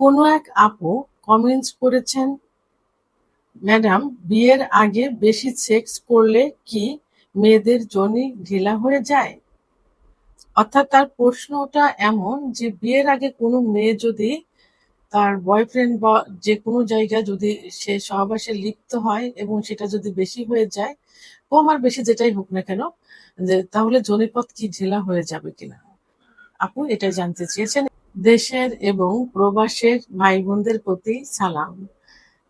কোনো এক আপু কমেন্টস করেছেন ম্যাডাম বিয়ের আগে বেশি সেক্স করলে কি মেয়েদের জনি ঢিলা হয়ে যায়? অর্থাৎ তার প্রশ্নটা এমন যে বিয়ের আগে কোনো মেয়ে যদি তার বয়ফ্রেন্ড বা যে কোনো জায়গায় যদি সে সহবাসে লিপ্ত হয় এবং সেটা যদি বেশি হয়ে যায়, কম আর বেশি যেটাই হোক না কেন, যে তাহলে জনিপথ কি ঢিলা হয়ে যাবে কিনা? আপু, এটা জানতে চেয়েছেন। দেশের এবং প্রবাসের ভাই বোনদের প্রতি সালাম।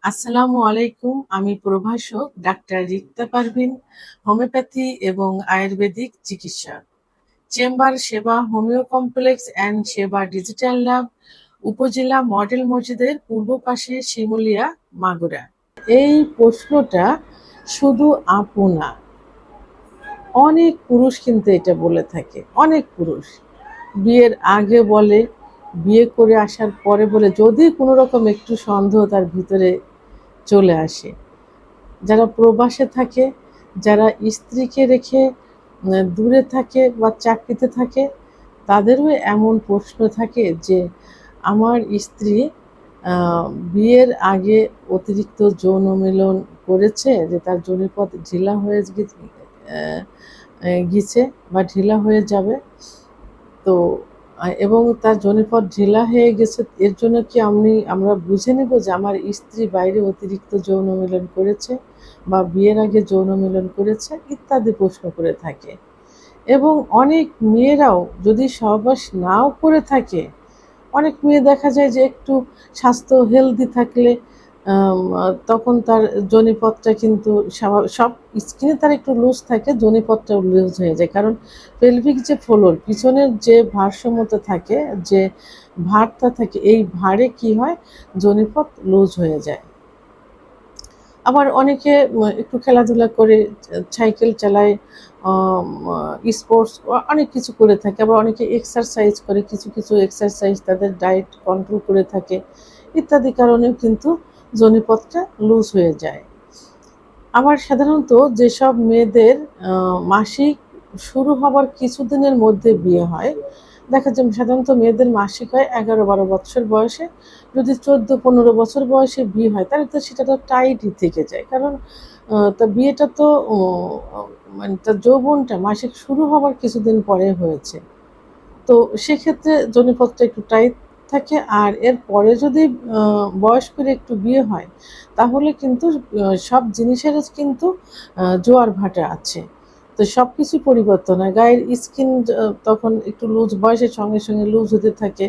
আসসালামু আলাইকুম, আমি প্রভাষক ডাক্তার রিক্তা পারভিন, হোমিওপ্যাথি এবং আয়ুর্বেদিক চিকিৎসক। Chamber Seba homeo complex and Seba digital lab upazila model মসজিদের পূর্ব পাশে শিমুলিয়া, মাগুরা। এই প্রশ্নটা শুধু আপু না, অনেক পুরুষ কিন্তু এটা বলে থাকে, অনেক পুরুষ। বিয়ের আগে বলে বিয়ে করে আসার পরে বলে যদি কোনো রকম একটু সন্দেহ তার ভিতরে চলে আসে। যারা প্রবাসে থাকে, যারা স্ত্রীকে রেখে দূরে থাকে বা চাকরিতে থাকে, তাদেরও এমন প্রশ্ন থাকে যে আমার স্ত্রী বিয়ের আগে অতিরিক্ত যৌন মিলন করেছে, যে তার যৌনিপথ ঢিলা হয়ে গিয়েছে বা ঢিলা হয়ে যাবে। তো এবং তার যৌনিপথ ঢিলা হয়ে গেছে। এর জন্য কি আমি, আমরা বুঝে নেব যে আমার স্ত্রী বাইরে অতিরিক্ত যৌন মিলন করেছে বা বিয়ের আগে যৌন মিলন করেছে, ইত্যাদি প্রশ্ন করে থাকে। এবং অনেক মেয়েরাও যদি সহবাস নাও করে থাকে, অনেক মেয়ে দেখা যায় যে একটু স্বাস্থ্য হেলদি থাকলে তখন তার জনিপথটা কিন্তু সব স্কিনে তার একটু লুজ থাকে, জনিপথটা লুজ হয়ে যায়। কারণ পেলভিক যে ফ্লোর পিছনের যে ভারসাম্যতা থাকে, যে ভারটা থাকে, এই ভারে কি হয়? জনিপথ লুজ হয়ে যায়। আবার অনেকে একটু খেলাধুলা করে, সাইকেল চালায় স্পোর্টস অনেক কিছু করে থাকে। আবার অনেকে এক্সারসাইজ করে, কিছু কিছু এক্সারসাইজ তাদের ডায়েট কন্ট্রোল করে থাকে। ইত্যাদি কারণেও কিন্তু জনিপথটা লুজ হয়ে যায়। আবার সাধারণত যেসব মেয়েদের মাসিক শুরু হবার কিছুদিনের মধ্যে বিয়ে হয়, দেখা যায় সাধারণত মেয়েদের মাসিক হয় এগারো বারো বছর বয়সে। যদি চোদ্দ পনেরো বছর বয়সে বিয়ে হয়, তাহলে তো সেটা তো টাইটই থেকে যায়। কারণ তা বিয়েটা তো মানে তার যৌবনটা মাসিক শুরু হবার কিছুদিন পরে হয়েছে। তো সেক্ষেত্রে জনিপথটা একটু টাইট থাকে আর এর পরে যদি বয়স করে একটু বিয়ে হয়, তাহলে কিন্তু সব জিনিসের কিন্তু জোয়ার ভাটা আছে। তো সব কিছু পরিবর্তন হয়। গায়ের স্কিন তখন একটু লুজ বয়সের সঙ্গে সঙ্গে লুজ হতে থাকে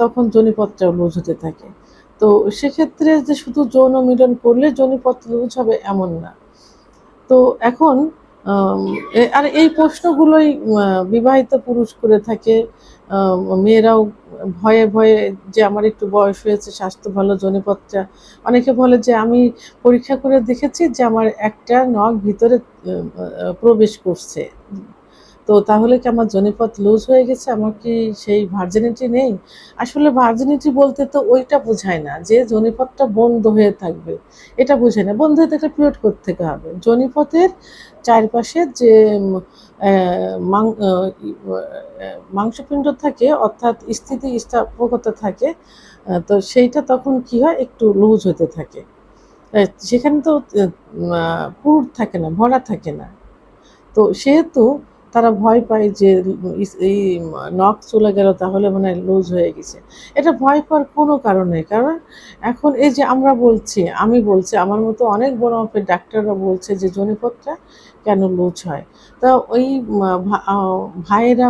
তখন জনিপথটাও লুজ হতে থাকে। তো সেক্ষেত্রে যে শুধু যৌন মিলন করলে জনিপথ লুজ হবে এমন না। তো এখন আর এই প্রশ্নগুলোই বিবাহিত পুরুষ করে থাকে। মেয়েরাও ভয়ে ভয়ে যে আমার একটু বয়স হয়েছে, স্বাস্থ্য ভালো জনপত্রা অনেকে বলে যে আমি পরীক্ষা করে দেখেছি যে আমার একটা নখ ভিতরে প্রবেশ করছে। তো তাহলে কি আমার জনিপথ লুজ হয়ে গেছে? আমার কি সেই ভার্জিনিটি নেই? আসলে ভার্জিনিটি বলতে তো ওইটা বোঝায় না যে জনিপথটা বন্ধ হয়ে থাকবে। এটা বোঝায় না। বন্ধ হয়ে থাকলে পিরিয়ড করতে হবে। জনিপথের চারপাশে যে মাংসপিণ্ড থাকে, অর্থাৎ স্থিতি স্থাপকতা থাকে তো সেইটা তখন কি হয়? একটু লুজ হতে থাকে। সেখানে তো পুর থাকে না, ভরা থাকে না। তো সেহেতু তারা ভয় পায় যে এই নখ চলে গেল তাহলে মানে লুজ হয়ে গেছে। এটা ভয় পাওয়ার কোনো কারণে কারণ এখন এই যে আমরা বলছি, আমি বলছি, আমার মতো অনেক বড় মাপের ডাক্তাররা বলছে যে জনিপথটা কেন লুজ হয়। তা ওই ভাইয়েরা,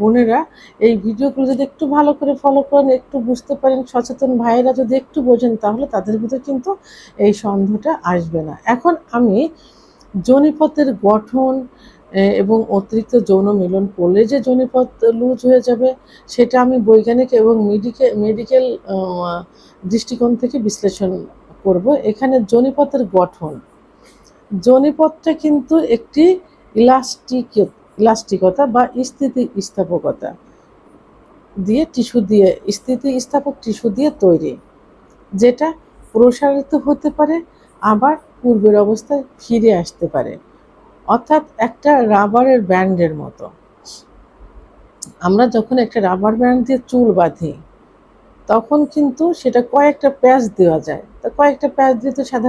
বোনেরা এই ভিডিওগুলো যদি একটু ভালো করে ফলো করেন, একটু বুঝতে পারেন, সচেতন ভাইয়েরা যদি একটু বোঝেন, তাহলে তাদের ভিতরে কিন্তু এই সন্দেহটা আসবে না। এখন আমি জনিপথের গঠন এবং অতিরিক্ত যৌন মিলন করলে যে জনিপথ লুজ হয়ে যাবে, সেটা আমি বৈজ্ঞানিক এবং মেডিকেল মেডিকেল দৃষ্টিকোণ থেকে বিশ্লেষণ করব। এখানে জনিপথের গঠন। জনিপথটা কিন্তু একটি ইলাস্টিক, ইলাস্টিকতা বা স্থিতি স্থাপকতা দিয়ে টিস্যু দিয়ে স্থিতি স্থাপক টিস্যু দিয়ে তৈরি, যেটা প্রসারিত হতে পারে, আবার পূর্বের অবস্থায় ফিরে আসতে পারে। অর্থাৎ একটা রাবারের ব্যান্ডের মতো। আমরা যখন একটা রাবার ব্যান্ড দিয়ে চুল বাঁধি, তখন কিন্তু সেটা কয়েকটা প্যাচ দেওয়া যায়। তো কয়েকটা প্যাচ দিয়ে তো সাধারণত